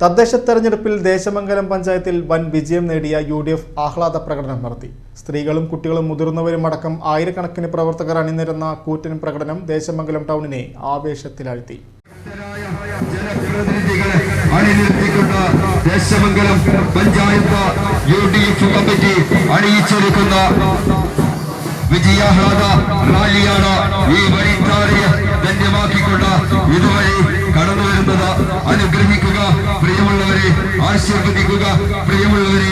തദ്ദേശ തെരഞ്ഞെടുപ്പിൽ ദേശമംഗലം പഞ്ചായത്തിൽ വൻ വിജയം നേടിയ യു ഡി എഫ് ആഹ്ലാദ പ്രകടനം നടത്തി. സ്ത്രീകളും കുട്ടികളും മുതിർന്നവരും അടക്കം ആയിരക്കണക്കിന് പ്രവർത്തകർ അണിനിരന്ന കൂറ്റൻ പ്രകടനം ദേശമംഗലം ടൗണിനെ ആവേശത്തിലാഴ്ത്തി. ദേശമംഗലം കമ്മിറ്റി ഈ ആശീർവദിക്കുക. പ്രിയമുള്ളവരെ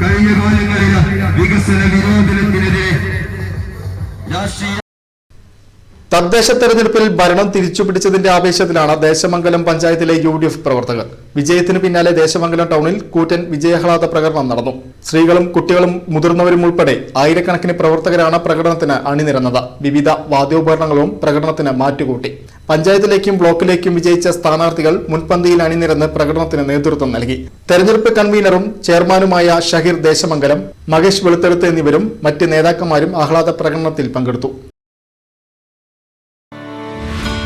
കഴിഞ്ഞ കാലങ്ങളിൽ വികസന വിരോധനത്തിനെതിരെ രാഷ്ട്രീയ തദ്ദേശ തെരഞ്ഞെടുപ്പിൽ ഭരണം തിരിച്ചുപിടിച്ചതിന്റെ ആവേശത്തിലാണ് ദേശമംഗലം പഞ്ചായത്തിലെ യു ഡി എഫ് പ്രവർത്തകർ. വിജയത്തിന് പിന്നാലെ ദേശമംഗലം ടൗണിൽ കൂറ്റൻ വിജയാഹ്ലാദ പ്രകടനം നടന്നു. സ്ത്രീകളും കുട്ടികളും മുതിർന്നവരും ഉൾപ്പെടെ ആയിരക്കണക്കിന് പ്രവർത്തകരാണ് പ്രകടനത്തിന് അണിനിരന്നത്. വിവിധ വാദ്യോപകരണങ്ങളും പ്രകടനത്തിന് മാറ്റുകൂട്ടി. പഞ്ചായത്തിലേക്കും ബ്ലോക്കിലേക്കും വിജയിച്ച സ്ഥാനാർത്ഥികൾ മുൻപന്തിയിൽ അണിനിരന്ന് പ്രകടനത്തിന് നേതൃത്വം നൽകി. തെരഞ്ഞെടുപ്പ് കൺവീനറും ചെയർമാനുമായ ഷഹീർ ദേശമംഗലം മഹേഷ് വെളുത്തെടുത്ത് എന്നിവരും മറ്റ് നേതാക്കന്മാരും ആഹ്ലാദ പ്രകടനത്തിൽ പങ്കെടുത്തു.